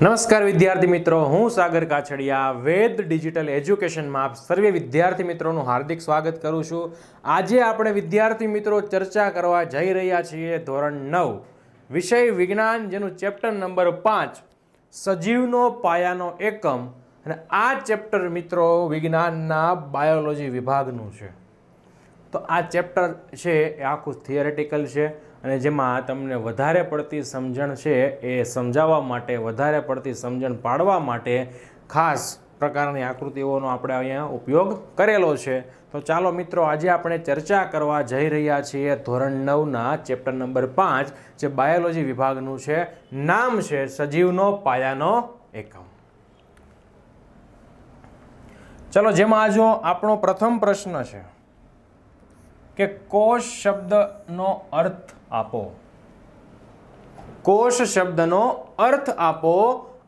નમસ્કાર વિદ્યાર્થી મિત્રો, હું સાગર કાછડિયા, વેદ ડિજિટલ એજ્યુકેશનમાં આપ સર્વે વિદ્યાર્થી મિત્રોનું હાર્દિક સ્વાગત કરું છું. આજે આપણે વિદ્યાર્થી મિત્રો ચર્ચા કરવા જઈ રહ્યા છીએ ધોરણ નવ, વિષય વિજ્ઞાન, જેનું ચેપ્ટર નંબર પાંચ, સજીવનો પાયાનો એકમ. અને આ ચેપ્ટર મિત્રો વિજ્ઞાનના બાયોલોજી વિભાગનું છે. તો આ ચેપ્ટર છે, એ આખું થિયરેટિકલ છે. અને જેમાં તમને વધારે પડતી સમજણ છે એ સમજાવવા માટે, વધારે પડતી સમજણ પાડવા માટે ખાસ પ્રકારની આકૃતિઓનો આપણે અહીંયા ઉપયોગ કરેલો છે. તો ચાલો મિત્રો, આજે આપણે ચર્ચા કરવા જઈ રહ્યા છીએ ધોરણ નવના ચેપ્ટર નંબર પાંચ, જે બાયોલોજી વિભાગનું છે. નામ છે સજીવનો પાયાનો એકમ. ચલો, જેમાં આજો આપણો પ્રથમ પ્રશ્ન છે. કે કોષ શબ્દનો અર્થ આપો. કોષ શબ્દનો અર્થ આપો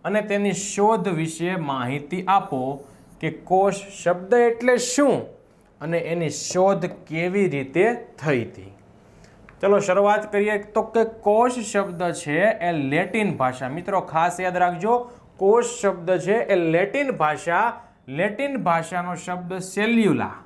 અને તેની શોધ વિશે માહિતી આપો કે કોષ શબ્દ એટલે શું અને એની શોધ કેવી રીતે થઈ હતી. ચલો શરૂઆત કરીએ તો કે કોષ શબ્દ છે એ લેટિન ભાષા. મિત્રો ખાસ યાદ રાખજો કોષ શબ્દ છે એ લેટિન ભાષા. લેટિન ભાષાનો શબ્દ સેલ્યુલા.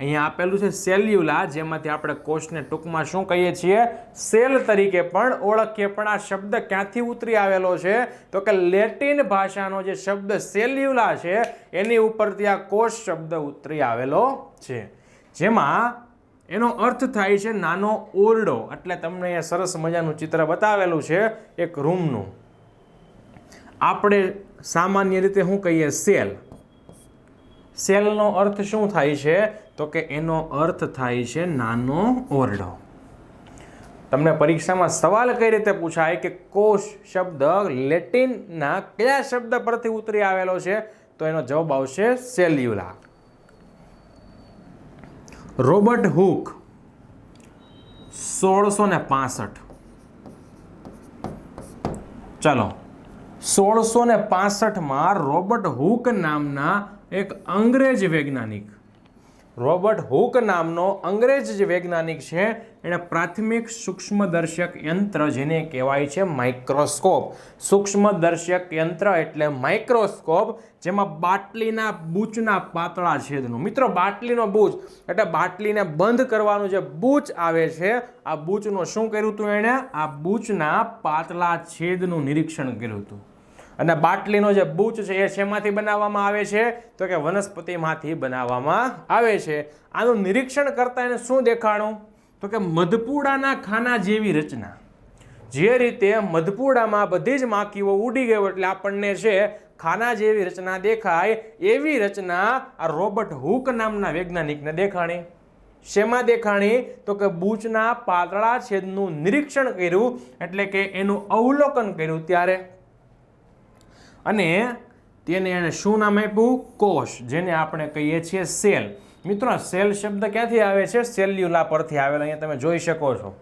અહીંયા આપેલું છે સેલ્યુલા, જેમાંથી આપણે કોષને ટૂંકમાં શું કહીએ છીએ? સેલ તરીકે પણ ઓળખીએ. પણ આ શબ્દ ક્યાંથી ઉતરી આવેલો છે? તો કે લેટિન ભાષાનો જે શબ્દ સેલ્યુલા છે, એની ઉપરથી આ કોષ શબ્દ ઉતરી આવેલો છે. જેમાં એનો અર્થ થાય છે નાનો ઓરડો. એટલે તમને અહીંયા સરસ મજાનું ચિત્ર બતાવેલું છે એક રૂમનું. આપણે સામાન્ય રીતે શું કહીએ? સેલ. સેલનો અર્થ શું થાય છે? તો કે એનો અર્થ થાય છે નાનો ઓરડો. તમને પરીક્ષામાં સવાલ કઈ રીતે પૂછાય કે કોષ શબ્દ લેટિનના કયા શબ્દ પરથી ઉતરી આવેલો છે? તો એનો જવાબ આવશે સેલ્યુલા. રોબર્ટ હુક, સોળસો ને પાસઠ. ચાલો, સોળસો ને પાસઠમાં રોબર્ટ હુક નામના એક અંગ્રેજ વૈજ્ઞાનિક રોબર્ટ હુક નામનો અંગ્રેજ જે વૈજ્ઞાનિક છે, એણે પ્રાથમિક સૂક્ષ્મદર્શક યંત્ર જેને કહેવાય છે માઇક્રોસ્કોપ. સૂક્ષ્મદર્શક યંત્ર એટલે માઇક્રોસ્કોપ, જેમાં બાટલીના બૂચના પાતળા છેદનું. મિત્રો, બાટલીનો બૂચ, એટલે બાટલીને બંધ કરવાનું જે બૂચ આવે છે, આ બૂચનું શું કર્યું હતું એણે? આ બૂચના પાતળા છેદનું નિરીક્ષણ કર્યું હતું અને બાટલીનો જે બૂચ છે એ શેમાંથી બનાવવામાં આવે છે? તો કે વનસ્પતિમાંથી બનાવવામાં આવે છે. આનું નિરીક્ષણ કરતા એને શું દેખાણું? તો કે મધપૂડાના ખાના જેવી રચના. જે રીતે મધપૂડામાં બધી જ માખીઓ ઉડી ગયો એટલે આપણને છે ખાના જેવી રચના દેખાય, એવી રચના આ રોબર્ટ હુક નામના વૈજ્ઞાનિકને દેખાણી. શેમાં દેખાણી? તો કે બૂચના પાતળા છેદનું નિરીક્ષણ કર્યું, એટલે કે એનું અવલોકન કર્યું ત્યારે. અને તેને એણે શું નામ આપ્યું? કોષ, જેને આપણે કહીએ છીએ સેલ. મિત્રો સેલ શબ્દ ક્યાંથી આવે છે? સેલ્યુલા પરથી આવેલા, અહીંયા તમે જોઈ શકો છો.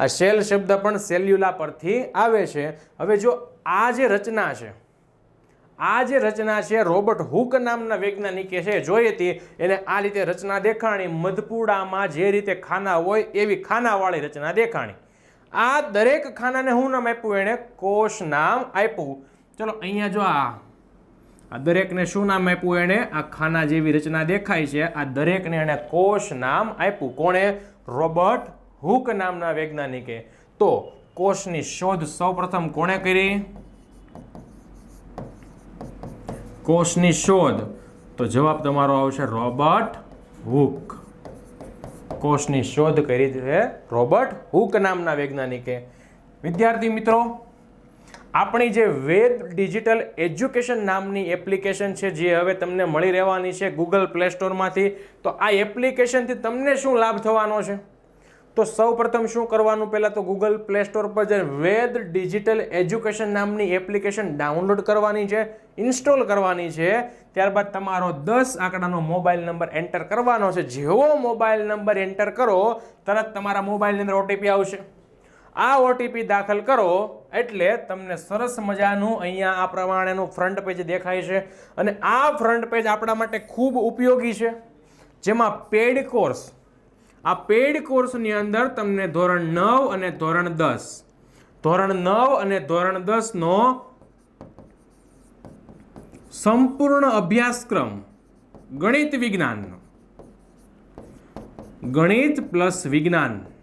આ સેલ શબ્દ પણ સેલ્યુલા પરથી આવે છે. હવે જો આ જે રચના છે, આ જે રચના છે, રોબર્ટ હુક નામના વૈજ્ઞાનિકે છે જોઈ હતી. એને આ રીતે રચના દેખાણી, મધપુડામાં જે રીતે ખાના હોય, એવી ખાનાવાળી રચના દેખાણી. આ દરેક ખાનાને હું નામ આપ્યું? એણે કોષ નામ આપ્યું. ચલો, અહીંયા જો આ. આ દરેકને શું નામ આપ્યું એણે? આ ખાના જેવી રચના દેખાય છે. આ દરેકને એણે કોષ નામ આપ્યું. કોણે? રોબર્ટ હુક નામના વૈજ્ઞાનિકે. તો કોષની શોધ સૌપ્રથમ કોણે કરી? કોષની શોધ. તો જવાબ તમારો આવશે રોબર્ટ હુક. કોષની શોધ કરી છે રોબર્ટ હુક નામના વૈજ્ઞાનિકે. વિદ્યાર્થી મિત્રો આપણી જે વેદ ડિજિટલ એજ્યુકેશન નામની એપ્લિકેશન છે, જે હવે તમને મળી રહેવાની છે ગૂગલ પ્લે સ્ટોરમાંથી તો આ એપ્લિકેશનથી તમને શું લાભ થવાનો છે? તો સૌ પ્રથમ શું કરવાનું? પહેલાં તો ગૂગલ પ્લે સ્ટોર પર જે વેદ ડિજિટલ એજ્યુકેશન નામની એપ્લિકેશન ડાઉનલોડ કરવાની છે, ઇન્સ્ટોલ કરવાની છે. ત્યારબાદ તમારો દસ આંકડાનો મોબાઈલ નંબર એન્ટર કરવાનો છે. જેવો મોબાઈલ નંબર એન્ટર કરો, તરત તમારા મોબાઈલની અંદર ઓટીપી આવશે. આ ઓટીપી દાખલ કરો એટલે તમને સરસ મજાનું અહીંયા આ પ્રમાણેનું ફ્રન્ટ પેજ દેખાય છે. અને આ ફ્રન્ટ પેજ આપણા માટે ખૂબ ઉપયોગી છે. જેમાં પેડ કોર્સ આ પેડ કોર્સની અંદર તમને ધોરણ નવ અને ધોરણ દસ. ધોરણ નવ અને ધોરણ દસનો સંપૂર્ણ અભ્યાસક્રમ ગણિત વિજ્ઞાનનો. ગણિત પ્લસ વિજ્ઞાન.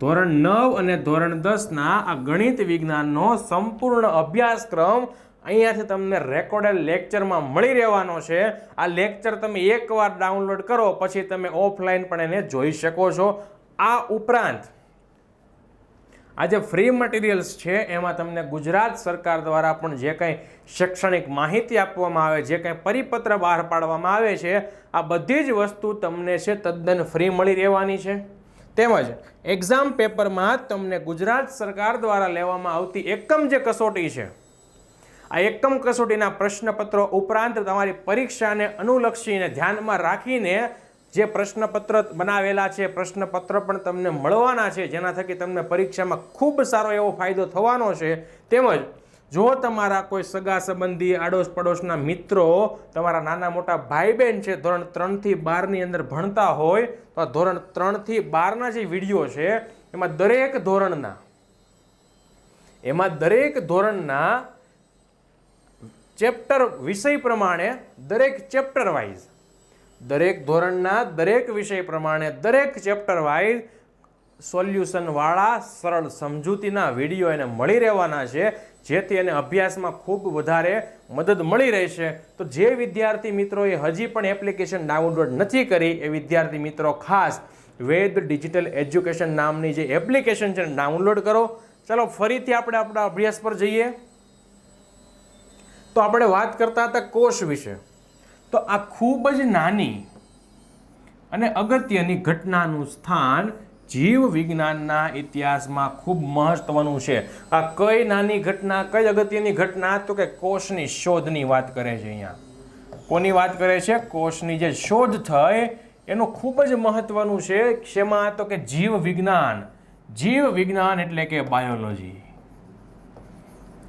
ધોરણ નવ અને ધોરણ દસના આ ગણિત વિજ્ઞાનનો સંપૂર્ણ અભ્યાસક્રમ અહીંયાથી તમને રેકોર્ડેડ લેક્ચરમાં મળી રહેવાનો છે. આ લેક્ચર તમે એકવાર ડાઉનલોડ કરો, પછી તમે ઓફલાઈન પણ એને જોઈ શકો છો. આ ઉપરાંત આ જે ફ્રી મટીરિયલ્સ છે, એમાં તમને ગુજરાત સરકાર દ્વારા પણ જે કંઈ શૈક્ષણિક માહિતી આપવામાં આવે, જે કંઈ પરિપત્ર બહાર પાડવામાં આવે છે, આ બધી જ વસ્તુ તમને છે તદ્દન ફ્રી મળી રહેવાની છે. તેમજ એક્ઝામ પેપરમાં તમને ગુજરાત સરકાર દ્વારા લેવામાં આવતી એકમ જે કસોટી છે, આ એકમ કસોટીના પ્રશ્નપત્રો ઉપરાંત તમારી પરીક્ષાને અનુલક્ષીને ધ્યાનમાં રાખીને જે પ્રશ્નપત્ર બનાવેલા છે, પ્રશ્નપત્ર પણ તમને મળવાના છે, જેના થકી તમને પરીક્ષામાં ખૂબ સારો એવો ફાયદો થવાનો છે. તેમજ જો તમારા કોઈ સગા સંબંધી આડોશ પડોશના મિત્રો તમારા નાના મોટા ભાઈ બહેન છે, ધોરણ ત્રણથી બારની અંદર ભણતા હોય, તો આ ધોરણ ત્રણથી બારના જે વીડિયો છે, એમાં દરેક ધોરણના, એમાં દરેક ધોરણના ચેપ્ટર વિષય પ્રમાણે દરેક ચેપ્ટર વાઇઝ, દરેક ધોરણના દરેક વિષય પ્રમાણે દરેક ચેપ્ટર વાઇઝ સોલ્યુશનવાળા સરળ સમજૂતીના વીડિયો એને મળી રહેવાના છે. જેથી એને અભ્યાસમાં ખૂબ વધારે મદદ મળી રહેશે તો જે વિદ્યાર્થી મિત્રોએ હજી પણ એપ્લિકેશન ડાઉનલોડ નથી કરી, એ વિદ્યાર્થી મિત્રો ખાસ વેદ ડિજિટલ એજ્યુકેશન નામની જે એપ્લિકેશન છે ડાઉનલોડ કરો. ચાલો ફરીથી આપણે આપણા અભ્યાસ પર જઈએ. તો આપણે વાત કરતા હતા કોષ વિશે. તો આ ખૂબ જ નાની અને અગત્યની ઘટનાનું સ્થાન જીવ વિજ્ઞાનના ઇતિહાસમાં ખૂબ મહત્વનું છે. આ કઈ નાની ઘટના, કઈ અગત્યની ઘટના તો કે કોષની શોધની વાત કરે છે અહીંયા. કોની વાત કરે છે? કોષની જે શોધ થઈ એનું ખૂબ જ મહત્વનું છે. શેમાં તો કે જીવ વિજ્ઞાન. જીવ વિજ્ઞાન એટલે કે બાયોલોજી.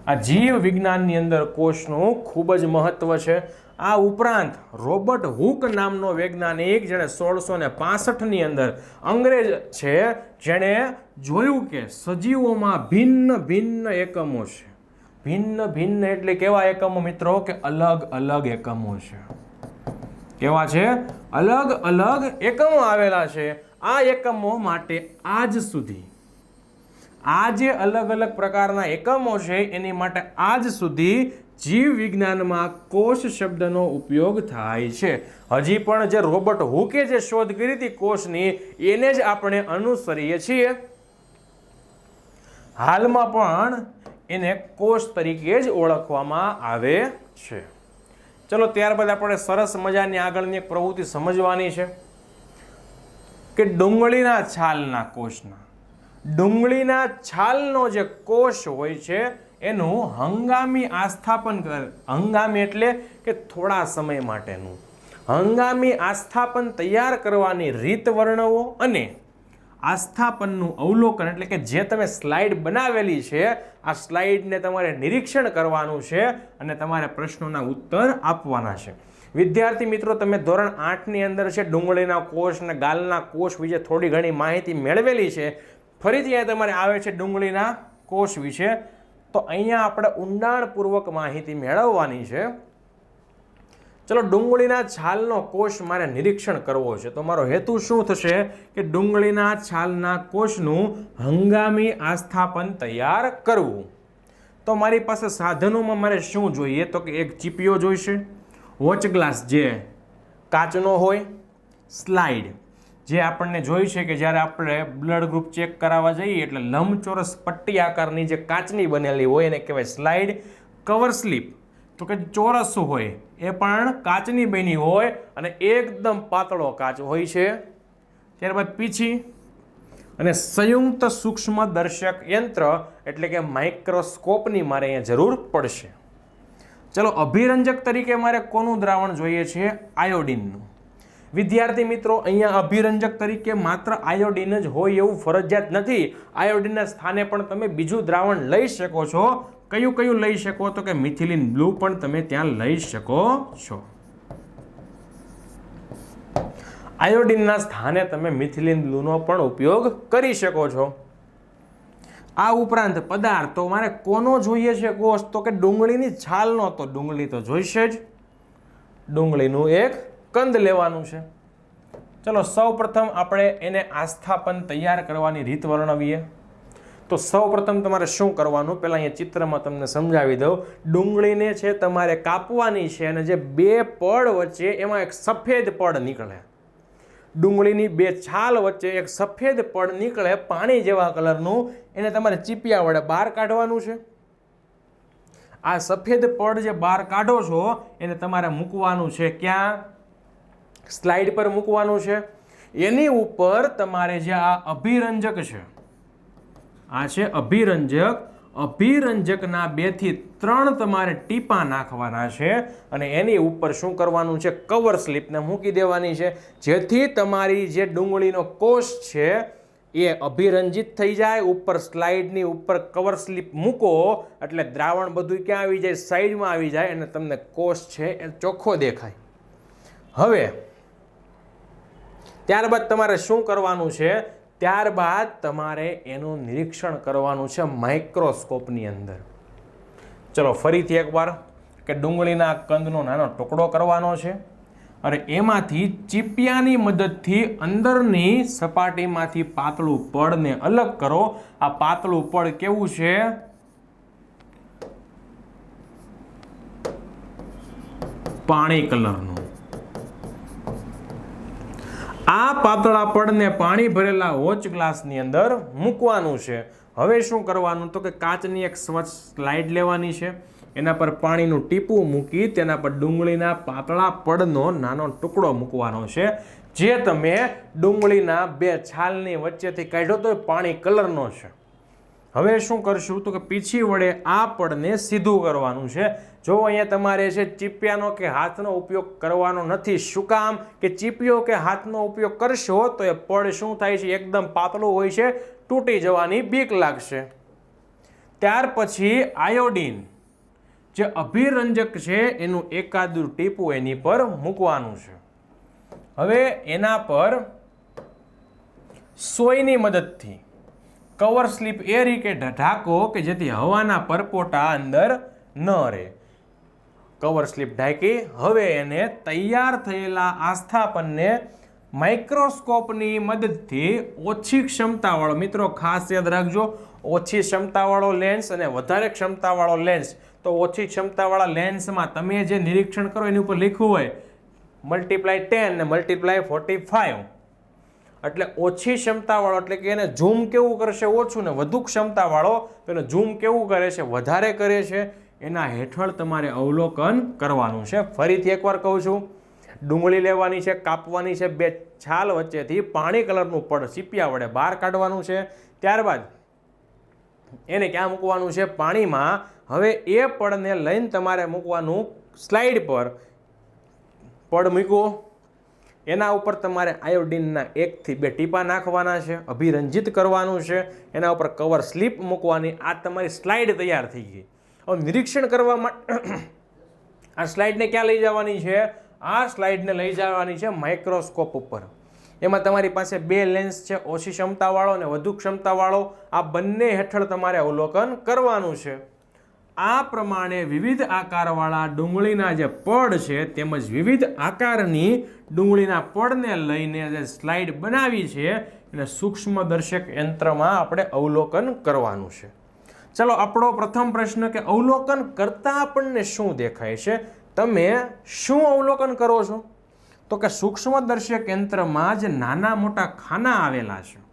આ જીવ વિજ્ઞાનની અંદર કોષનું ખૂબ જ મહત્વ છે. આ ઉપરાંત રોબર્ટ હુક નામનો વૈજ્ઞાનિક જેણે સોળસો ને પાસઠની અંદર અંગ્રેજ છે, જેણે જોયું કે સજીવોમાં ભિન્ન ભિન્ન એકમો છે. ભિન્ન ભિન્ન એટલે કેવા એકમો મિત્રો? કે અલગ અલગ એકમો છે. કેવા છે? અલગ અલગ એકમો આવેલા છે. આ એકમો માટે આજ સુધી આ જે અલગ અલગ પ્રકારના એકમો છે, એની માટે આજ સુધી જીવ વિજ્ઞાનમાં કોષ શબ્દનો ઉપયોગ થાય છે. હજી પણ જે રોબર્ટ હુકે જે શોધ કરી હતી કોષની, એને જ આપણે અનુસરીએ છીએ. હાલમાં પણ એને કોષ તરીકે જ ઓળખવામાં આવે છે. ચલો, ત્યારબાદ આપણે સરસ મજાની આગળની એક પ્રવૃત્તિ સમજવાની છે કે ડુંગળીના છાલના કોષના. ડુંગળીના છાલનો જે કોષ હોય છે એનું હંગામી આસ્થાપન કર, હંગામી એટલે કે થોડા સમય માટેનું. હંગામી આસ્થાપન તૈયાર કરવાની રીત વર્ણવો અને આસ્થાપનનું અવલોકન એટલે કે જે તમે સ્લાઇડ બનાવેલી છે, આ સ્લાઇડને તમારે નિરીક્ષણ કરવાનું છે અને તમારે પ્રશ્નોના ઉત્તર આપવાના છે. વિદ્યાર્થી મિત્રો, તમે ધોરણ આઠની અંદર છે, ડુંગળીના કોષ અને ગાલના કોષ વિશે થોડી ઘણી માહિતી મેળવેલી છે. ફરીથી અહીંયા તમારે આવે છે ડુંગળીના કોષ વિશે. તો અહીંયા આપણે ઊંડાણપૂર્વક માહિતી મેળવવાની છે. ચલો, ડુંગળીના છાલનો કોષ મારે નિરીક્ષણ કરવો છે. તો મારો હેતુ શું થશે કે ડુંગળીના છાલના કોષનું હંગામી આસ્થાપન તૈયાર કરવું. તો મારી પાસે સાધનોમાં મારે શું જોઈએ? તો કે એક ચીપીઓ જોઈશે, વોચ ગ્લાસ જે કાચનો હોય, સ્લાઇડ. જે આપણને જોઈ છે કે જ્યારે આપણે બ્લડ ગ્રુપ ચેક કરાવવા જઈએ એટલે લંબચોરસ પટ્ટી આકારની જે કાચની બનેલી હોય એને કહેવાય સ્લાઇડ કવર સ્લીપ તો કે ચોરસ હોય, એ પણ કાચની બની હોય અને એકદમ પાતળો કાચ હોય છે. ત્યારબાદ પીછી. અને સંયુક્ત સૂક્ષ્મ દર્શક યંત્ર એટલે કે માઇક્રોસ્કોપની મારે અહીંયા જરૂર પડશે. ચલો અભિરંજક તરીકે મારે કોનું દ્રાવણ જોઈએ છે? આયોડિનનું વિદ્યાર્થી મિત્રો, અહીંયા અભિરંજક તરીકે માત્ર આયોડિન જ હોય એવું ફરજિયાત નથી. આયોડિનના સ્થાને પણ તમે બીજું દ્રાવણ લઈ શકો છો. કયું કયું લઈ શકો? તો કે મિથિલિન બ્લુ પણ તમે ત્યાં લઈ શકો છો. આયોડિનના સ્થાને તમે મિથિલિન બ્લુનો પણ ઉપયોગ કરી શકો છો. આ ઉપરાંત પદાર્થ મારે કોનો જોઈએ છે કોષ? તો કે ડુંગળીની છાલનો. તો ડુંગળી તો જોઈશે જ. ડુંગળીનું એક કંદ લેવાનું છે. ચલો સૌ પ્રથમ આપણે એને આસ્થાપન તૈયાર કરવાની રીત વર્ણવીએ. તો સૌ પ્રથમ તમારે શું કરવાનું? પહેલાં અહીંયા ચિત્રમાં તમને સમજાવી દઉં. ડુંગળીને છે તમારે કાપવાની છે અને જે બે પડ વચ્ચે એમાં એક સફેદ પડ નીકળે. ડુંગળીની બે છાલ વચ્ચે એક સફેદ પડ નીકળે પાણી જેવા કલરનું. એને તમારે ચીપિયા વડે બહાર કાઢવાનું છે. આ સફેદ પડ જે બહાર કાઢો છો, એને તમારે મૂકવાનું છે ક્યાં? સ્લાઇડ પર મૂકવાનું છે. એની ઉપર તમારે જે આ અભિરંજક છે, આ છે અભિરંજક. અભિરંજકના બેથી ત્રણ તમારે ટીપા નાખવાના છે અને એની ઉપર શું કરવાનું છે? કવર સ્લીપને મૂકી દેવાની છે. જેથી તમારી જે ડુંગળીનો કોષ છે, એ અભિરંજિત થઈ જાય. ઉપર સ્લાઇડની ઉપર કવર સ્લીપ મૂકો, એટલે દ્રાવણ બધું ક્યાં આવી જાય? સાઈડમાં આવી જાય અને તમને કોષ છે એ ચોખ્ખો દેખાય. હવે ત્યારબાદ તમારે શું કરવાનું છે? ત્યારબાદ તમારે એનું નિરીક્ષણ કરવાનું છે માઇક્રોસ્કોપની અંદર. ચલો, ફરીથી એકવાર કે ડુંગળીના કંદનો નાનો ટુકડો કરવાનો છે અને એમાંથી ચીપિયાની મદદથી અંદરની સપાટીમાંથી પાતળું પડને અલગ કરો. આ પાતળું પડ કેવું છે? પાણી કલરનું. આ પાતળા પડને પાણી ભરેલા વોચ ગ્લાસની અંદર મૂકવાનું છે. હવે શું કરવાનું? તો કે કાચની એક સ્વચ્છ સ્લાઇડ લેવાની છે. એના પર પાણીનું ટીપું મૂકી તેના પર ડુંગળીના પાતળા પડનો નાનો ટુકડો મૂકવાનો છે. જે તમે ડુંગળીના બે છાલની વચ્ચેથી કાઢ્યો તો એ પાણી કલરનો છે. હવે શું કરશું? તો કે પીછી વડે આ પડને સીધું કરવાનું છે. જો અહીંયા તમારે છે ચીપિયાનો કે હાથનો ઉપયોગ કરવાનો નથી, શું કામ? કે ચીપિયો કે હાથનો ઉપયોગ કરશો તો એ પડ શું થાય છે? એકદમ પાતળું હોય છે, તૂટી જવાની બીક લાગશે. ત્યાર પછી આયોડીન. જે અભિરંજક છે, એનું એકાદું ટીપું એની પર મૂકવાનું છે. હવે એના પર સોયની મદદથી કવર સ્લીપ એ રીતે ઢાંકો કે જેથી હવાના પરપોટા અંદર ન રહે. કવર સ્લીપ ઢાંકી હવે એને તૈયાર થયેલા આસ્થાપનને માઇક્રોસ્કોપની મદદથી ઓછી ક્ષમતાવાળો, મિત્રો ખાસ યાદ રાખજો, ઓછી ક્ષમતાવાળો લેન્સ અને વધારે ક્ષમતાવાળો લેન્સ તો ઓછી ક્ષમતાવાળા લેન્સમાં તમે જે નિરીક્ષણ કરો એની ઉપર લખ્યું હોય મલ્ટીપ્લાય ટેન ને મલ્ટીપ્લાય ફોર્ટી ફાઇવ એટલે ઓછી ક્ષમતાવાળો, એટલે કે એને ઝૂમ કેવું કરશે? ઓછું ને વધુ ક્ષમતાવાળો, તો એને ઝૂમ કેવું કરે છે? વધારે કરે છે? એના હેઠળ તમારે અવલોકન કરવાનું છે. ફરીથી એકવાર કહું છું, ડુંગળી લેવાની છે, કાપવાની છે, બે છાલ વચ્ચેથી પાણી કલરનું પડ સીપિયા વડે બહાર કાઢવાનું છે. ત્યારબાદ એને ક્યાં મૂકવાનું છે? પાણીમાં. હવે એ પડને લઈને તમારે મૂકવાનું સ્લાઇડ પર. પડ મૂકવો. એના ઉપર તમારે આયોડિનના એકથી બે ટીપા નાખવાના છે, અભિરંજિત કરવાનું છે. એના ઉપર કવર સ્લીપ મૂકવાની. આ તમારી સ્લાઇડ તૈયાર થઈ ગઈ. નિરીક્ષણ કરવા માટે આ સ્લાઇડને ક્યાં લઈ જવાની છે? આ સ્લાઇડને લઈ જવાની છે માઇક્રોસ્કોપ ઉપર. એમાં તમારી પાસે બે લેન્સ છે, ઓછી ક્ષમતાવાળો અને વધુ ક્ષમતાવાળો. આ બંને હેઠળ તમારે અવલોકન કરવાનું છે. આ પ્રમાણે વિવિધ આકારવાળા ડુંગળીના જે પડ છે, તેમજ વિવિધ આકારની ડુંગળીના પડને લઈને જે સ્લાઇડ બનાવી છે, એને સૂક્ષ્મદર્શક યંત્રમાં આપણે અવલોકન કરવાનું છે. ચલો, આપણો પ્રથમ પ્રશ્ન કે અવલોકન કરતાં આપણને શું દેખાય છે? તમે શું અવલોકન કરો છો? તો કે સૂક્ષ્મદર્શક યંત્રમાં જ નાના મોટા ખાના આવેલા છે.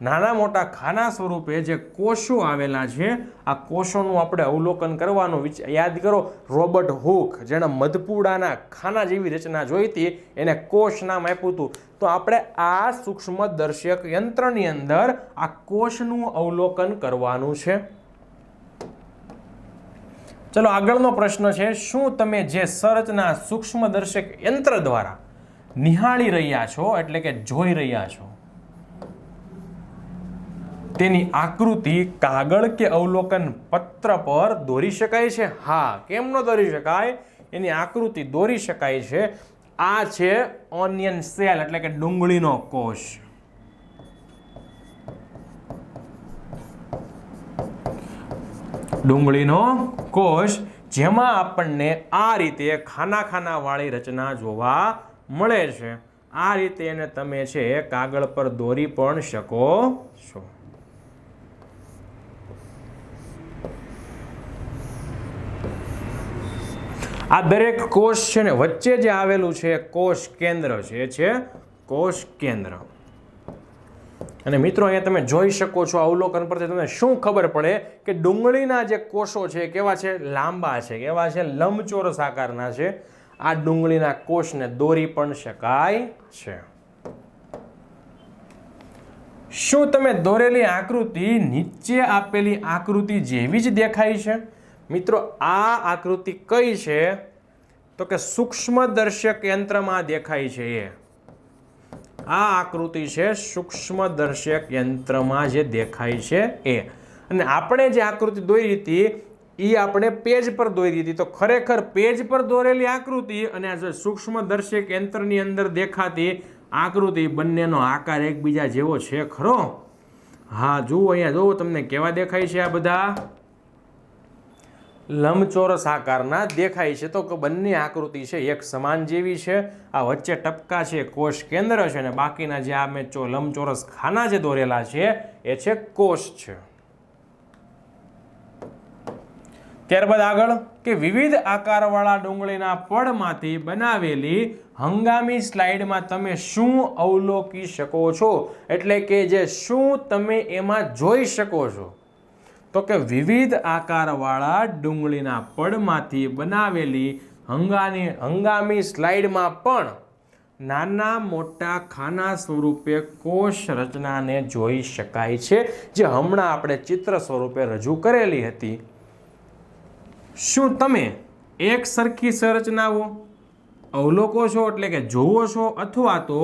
નાના મોટા ખાના સ્વરૂપે જે કોષો આવેલા છે, આ કોષોનું આપણે અવલોકન કરવાનું યાદ કરો, રોબર્ટ હુક, જેણે મધપુડાના ખાના જેવી રચના જોઈતી એને કોષ નામ આપ્યું હતું. તો આપણે આ સૂક્ષ્મ દર્શક યંત્રની અંદર આ કોષનું અવલોકન કરવાનું છે. ચલો, આગળનો પ્રશ્ન છે, શું તમે જે સંરચના સૂક્ષ્મદર્શક યંત્ર દ્વારા નિહાળી રહ્યા છો, એટલે કે જોઈ રહ્યા છો? તેની આકૃતિ કાગળ કે અવલોકન પત્ર પર દોરી શકાય છે? હા, કેમ ન દોરી શકાય? એની આકૃતિ દોરી શકાય છે. આ છે ઓનિયન સેલ એટલે કે ડુંગળીનો કોષ. ડુંગળીનો કોષ, જેમાં આપણને આ રીતે ખાના ખાનાવાળી રચના જોવા મળે છે. આ રીતે એને તમે છે કાગળ પર દોરી પણ શકો છો. આ દરેક કોષ છે ને વચ્ચે જે આવેલું છે કોષ કેન્દ્ર છે, એ છે કોષ કેન્દ્ર. અને મિત્રો, અહીંયા તમે જોઈ શકો છો અવલોકન પરથી તમને શું ખબર પડે કે ડુંગળીના જે કોષો છે કેવા છે? લાંબા છે, કેવા છે? લંબચોરસ આકારના છે. આ ડુંગળીના કોષને દોરી પણ શકાય છે. શું તમે દોરેલી આકૃતિ નીચે આપેલી આકૃતિ જેવી જ દેખાય છે? મિત્રો, આ આકૃતિ કઈ છે? તો કે સૂક્ષ્મદર્શક યંત્રમાં દેખાય છે એ. આ આકૃતિ છે સૂક્ષ્મદર્શક યંત્રમાં જે દેખાય છે એ. અને આપણે જે આકૃતિ દોરી હતી એ આપણે પેજ પર દોરી હતી. તો ખરેખર પેજ પર દોરેલી આકૃતિ અને આ જે સૂક્ષ્મદર્શક યંત્રની અંદર દેખાતી આકૃતિ બંનેનો આકાર એકબીજા જેવો છે ખરો? હા, જુઓ અહીંયા, જુઓ તમને કેવા દેખાય છે આ બધા? લંબચોરસ આકારના દેખાય છે. તો બંને આકૃતિ છે એક સમાન જેવી છે. આ વચ્ચે ટપકા છે, કોષ કેન્દ્ર છે અને બાકીના જે આ મેં લંબચોરસ ખાના જે દોરેલા છે, એ છે કોષ છે. ત્યારબાદ આગળ કે વિવિધ આકારવાળા ડુંગળીના પડમાંથી બનાવેલી હંગામી સ્લાઇડમાં તમે શું અવલોકી શકો છો? એટલે કે જે શું તમે એમાં જોઈ શકો છો? તો કે વિવિધ આકારવાળા ડુંગળીના પડમાંથી બનાવેલી હંગાની હંગામી સ્લાઇડમાં પણ નાના મોટા ખાના સ્વરૂપે કોષ રચનાને જોઈ શકાય છે. જે હમણાં આપણે ચિત્ર સ્વરૂપે રજૂ કરેલી હતી. શું તમે એક સરખી સંરચનાઓ અવલોકો છો એટલે કે જોવો છો અથવા તો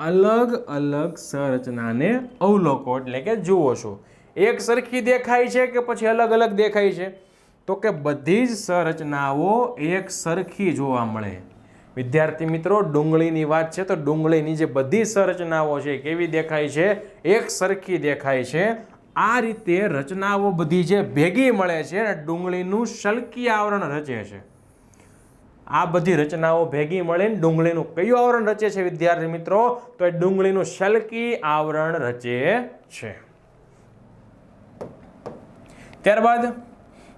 અલગ અલગ સંરચનાને અવલોકો એટલે કે જુઓ છો? એક સરખી દેખાય છે કે પછી અલગ અલગ દેખાય છે? તો કે બધી જ સંરચનાઓ એક સરખી જોવા મળે. વિદ્યાર્થી મિત્રો, ડુંગળીની વાત છે તો ડુંગળીની જે બધી સંરચનાઓ છે કેવી દેખાય છે? એક સરખી દેખાય છે. આ રીતે રચનાઓ બધી જે ભેગી મળે છે અને ડુંગળીનું શલ્કી આવરણ રચે છે. આ બધી રચનાઓ ભેગી મળીને ડુંગળીનું કયું આવરણ રચે છે વિદ્યાર્થી મિત્રો? તો એ ડુંગળીનું શલકી આવરણ રચે છે. ત્યારબાદ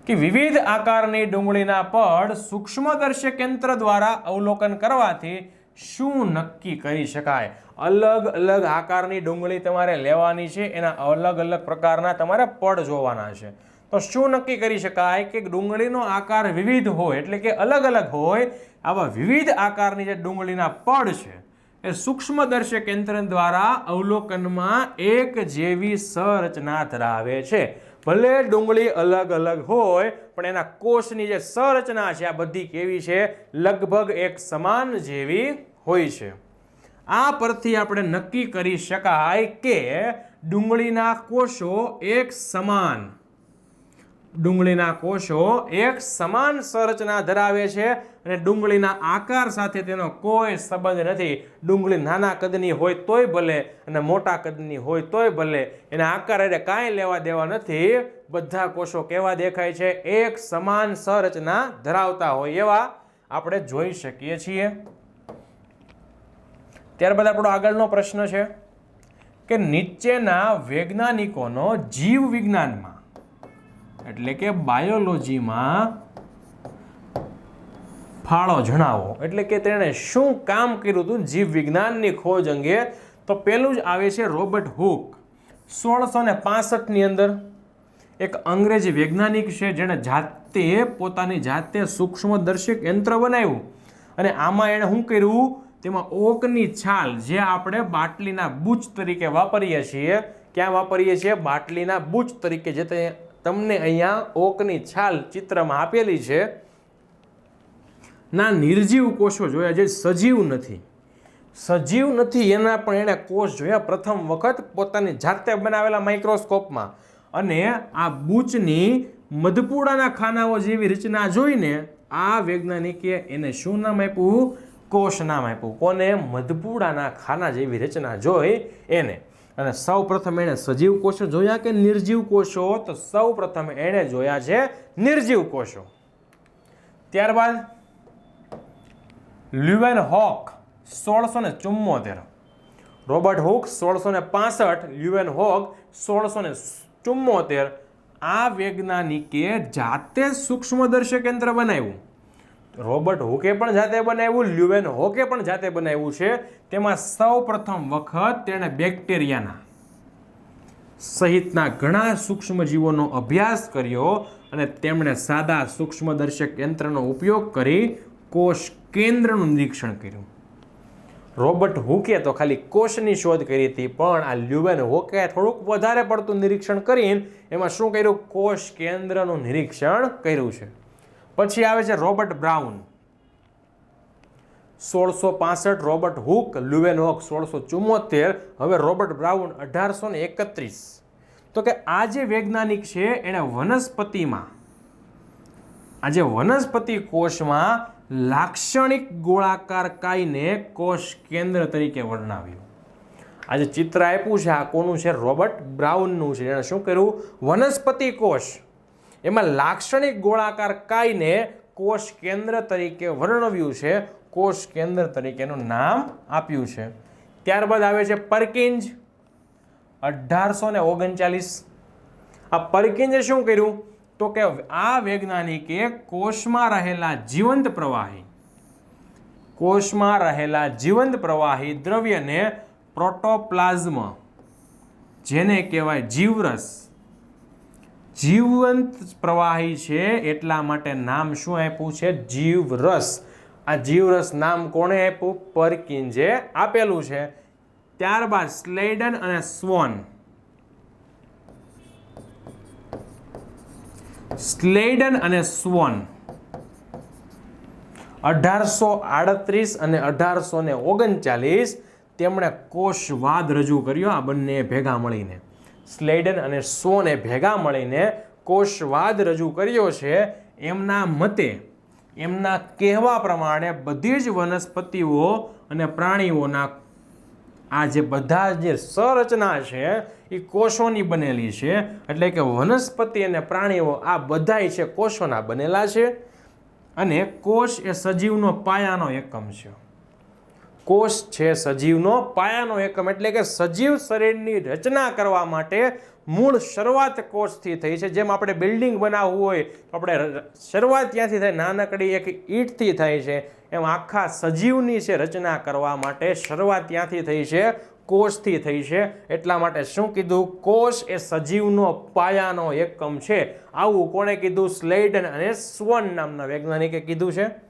કે વિવિધ આકારની ડુંગળીના પડ સૂક્ષ્મદર્શક યંત્ર દ્વારા અવલોકન કરવાથી શું નક્કી કરી શકાય? અલગ અલગ આકારની ડુંગળી તમારે લેવાની છે, એના અલગ અલગ પ્રકારના તમારે પડ જોવાના છે. તો શું નક્કી કરી શકાય કે ડુંગળીનો આકાર વિવિધ હોય, એટલે કે અલગ અલગ હોય, આવા વિવિધ આકારની જે ડુંગળીના પડ છે એ સૂક્ષ્મદર્શક યંત્ર દ્વારા અવલોકનમાં એક જેવી સંરચના ધરાવે છે. ભલે ડુંગળી અલગ અલગ હોય, પણ એના કોષની જે સંરચના છે, આ બધી કેવી છે? લગભગ એક સમાન જેવી હોય છે. આ પરથી આપણે નક્કી કરી શકાય કે ડુંગળીના કોષો એક સમાન ડુંગળીના કોષો એક સમાન સંરચના ધરાવે છે અને ડુંગળીના આકાર સાથે તેનો કોઈ સંબંધ નથી. ડુંગળી નાના કદની હોય તોય ભલે અને મોટા કદની હોય તોય ભલે. એના આકાર એટલે કાંઈ લેવા દેવા નથી. બધા કોષો કેવા દેખાય છે? એક સમાન સંરચના ધરાવતા હોય એવા આપણે જોઈ શકીએ છીએ. ત્યારબાદ આપણો આગળનો પ્રશ્ન છે કે નીચેના વૈજ્ઞાનિકોનો જીવ વિજ્ઞાનમાં એટલે કે બાયોલોજીમાં ફાળો જણાવો. એટલે કે તેણે શું કામ કર્યું હતું? જીવ વિજ્ઞાનની ખોજ અંગે. તો પહેલું જ આવે છે રોબર્ટ હુક. સોળસો ને પાસઠની અંદર એક અંગ્રેજી વૈજ્ઞાનિક છે જેણે જાતે પોતાની જાતે સૂક્ષ્મદર્શક યંત્ર બનાવ્યું. અને આમાં એણે શું કર્યું? તેમાં ઓકની છાલ જે આપણે બાટલીના બૂચ તરીકે વાપરીએ છીએ. ક્યાં વાપરીએ છીએ? બાટલીના બૂચ તરીકે જે તે તમને અહીંયા ઓકની છાલ ચિત્રમાં આપેલી છે. ના, નિર્જીવ કોષો જોયા જે સજીવ નથી. સજીવ નથી, એના પણ એણે કોષ જોયા પ્રથમ વખત પોતાની જાતે બનાવેલા માઇક્રોસ્કોપમાં. અને આ બૂચની મધપુડાના ખાનાઓ જેવી રચના જોઈને આ વૈજ્ઞાનિકે એને શું નામ આપ્યું? કોષ નામ આપ્યું. કોને? મધપુડાના ખાના જેવી રચના જોઈ એને. અને સૌ પ્રથમ એણે સજીવ કોષો જોયા કે નિર્જીવ કોષો? તો સૌ પ્રથમ એણે જોયા છે નિર્જીવ કોષો. ત્યારબાદ લ્યુએન હોક સોળસો ને ચુમ્મોતેર. રોબર્ટ હુક સોળસો ને પાસઠ, લ્યુએન હોક સોળસો ને ચુમ્મોતેર. આ વૈજ્ઞાનિકે જાતે સૂક્ષ્મદર્શક યંત્ર બનાવ્યું. રોબર્ટ હુકે પણ જાતે બનાવ્યું, લ્યુવેન હોકે પણ જાતે બનાવ્યું છે. તેમાં સૌ પ્રથમ વખત તેણે બેક્ટેરિયાના સહિતના ઘણા સૂક્ષ્મજીવોનો અભ્યાસ કર્યો અને તેમણે સાદા સૂક્ષ્મદર્શક યંત્રનો ઉપયોગ કરી કોષ કેન્દ્રનું નિરીક્ષણ કર્યું. રોબર્ટ હુકે તો ખાલી કોષની શોધ કરી હતી, પણ આ લ્યુવેન હોકે થોડુંક વધારે પડતું નિરીક્ષણ કરીને એમાં શું કર્યું? કોષ કેન્દ્રનું નિરીક્ષણ કર્યું છે. પછી આવે છે રોબર્ટ બ્રાઉન. સોળસો પાસઠ રોબર્ટ હુક લ્યુવેન હોક, સોળસો ચુમ્મોતેર હવે રોબર્ટ બ્રાઉન અઢારસો ને એકત્રીસ. તો કે આ જે વૈજ્ઞાનિક છે, એણે વનસ્પતિમાં આજે વનસ્પતિ કોષમાં લાક્ષણિક ગોળાકાર કાયને કોષ કેન્દ્ર તરીકે વર્ણવ્યું. આજે ચિત્ર આપ્યું છે, આ કોનું છે? રોબર્ટ બ્રાઉનનું છે. એણે શું કર્યું? વનસ્પતિ કોષ. એમાં લાક્ષણિક ગોળાકાર કાયને કોષ કેન્દ્ર તરીકે વર્ણવ્યું છે. કોષ કેન્દ્ર તરીકેનું નામ આપ્યું છે. ત્યારબાદ આવે છે પરકિંજ. અઢારસો ને ઓગણચાલીસ. આ પરકિંજે શું કર્યું? તો કે આ વૈજ્ઞાનિકે કોષમાં રહેલા જીવંત પ્રવાહી, કોષમાં રહેલા જીવંત પ્રવાહી દ્રવ્યને પ્રોટોપ્લાઝમ, જેને કહેવાય જીવરસ જીવંત પ્રવાહી છે એટલા માટે નામ શું આપ્યું છે? જીવરસ. આ જીવરસ નામ કોણે આપ્યું? પરકિંજે આપેલું છે. ત્યારબાદ સ્લેડન અને સ્વોન. સ્લેડન અને સ્વોન. અઢારસો આડત્રીસ અને અઢારસો ઓગણચાલીસ તેમણે કોષવાદ રજૂ કર્યો આ બંને ભેગા મળીને. સ્લેડન અને સોને ભેગા મળીને કોષવાદ રજૂ કર્યો છે એમના મતે. એમના કહેવા પ્રમાણે બધી જ વનસ્પતિઓ અને પ્રાણીઓના આ જે બધા જે સંરચના છે એ કોષોની બનેલી છે. એટલે કે વનસ્પતિ અને પ્રાણીઓ આ બધાય છે કોષોના બનેલા છે. અને કોષ એ સજીવનો પાયાનો એકમ છે. કોષ છે સજીવનો, પાયાનો એકમ એટલે કે સજીવ શરીરની રચના કરવા માટે મૂળ શરૂઆત કોષથી થઈ છે. જેમ આપણે બિલ્ડિંગ બનાવવું હોય તો આપણે શરૂઆત ત્યાંથી થાય, નાનકડી એક ઈંટથી થાય છે. એમ આખા સજીવની છે રચના કરવા માટે શરૂઆત ત્યાંથી થઈ છે, કોષથી થઈ છે. એટલા માટે શું કીધું? કોષ એ સજીવનો, પાયાનો એકમ છે. આવું કોણે કીધું? સ્લેડન અને સ્વન નામના વૈજ્ઞાનિકે કીધું છે.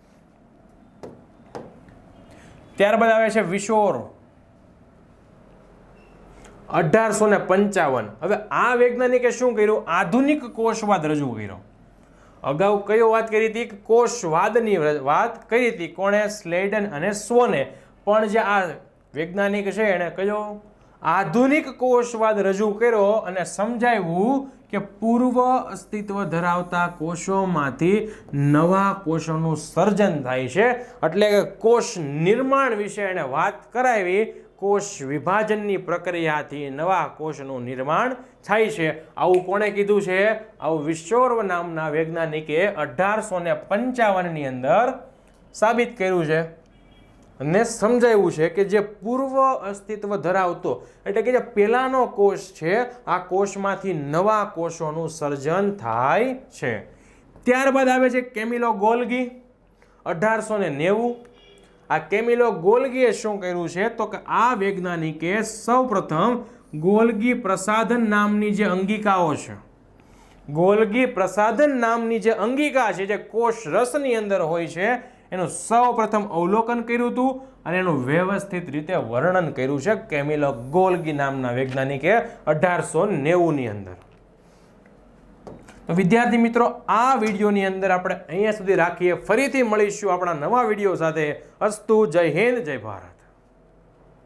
ત્યારબાદ આવે છે વિશોર. અઢારસો ને પંચાવન. હવે આ વૈજ્ઞાનિકે શું કર્યું? આધુનિક કોષવાદ રજૂ કર્યો. અગાઉ કયો વાત કરી હતી? કોષવાદની વાત કરી હતી. કોણે સ્લેડન અને સ્વને પણ જે આ વૈજ્ઞાનિક છે, એણે કયો? આધુનિક કોષવાદ રજૂ કર્યો અને સમજાવ્યું કે પૂર્વ અસ્તિત્વ ધરાવતા કોષોમાંથી નવા કોષોનું સર્જન થાય છે. એટલે કે કોષ નિર્માણ વિશે એણે વાત કરાવી. કોષ વિભાજનની પ્રક્રિયાથી નવા કોષનું નિર્માણ થાય છે. આવું કોણે કીધું છે? આવું વિશ્વર્વ નામના વૈજ્ઞાનિકે અઢારસો ને પંચાવનની અંદર સાબિત કર્યું છે. ને સમજાવ્યું છે કે જે પૂર્વ અસ્તિત્વ ધરાવતો, એટલે કે જે પહેલાનો કોષ છે, આ કોષમાંથી નવા કોષોનું સર્જન થાય છે. ત્યારબાદ આવે છે કેમિલો ગોલગી અઢારસો ને નેવું. આ કેમિલો ગોલગીએ શું કર્યું છે? તો કે આ વૈજ્ઞાનિકે સૌપ્રથમ ગોલગી પ્રસાધન નામની જે અંગિકાઓ છે, ગોલગી પ્રસાધન નામની જે અંગિકા છે, જે કોષ રસની અંદર હોય છે એનું સૌપ્રથમ અવલોકન કર્યું હતું અને એનું વ્યવસ્થિત રીતે વર્ણન કર્યું છે કેમિલો ગોલ્ગી નામના વૈજ્ઞાનિકે અઢારસો નેવુંની અંદર. તો વિદ્યાર્થી મિત્રો, આ વિડીયોની અંદર આપણે અહીંયા સુધી રાખીએ. ફરીથી મળીશું આપણા નવા વીડિયો સાથે. અસ્તુ, જય હિન્દ, જય ભારત.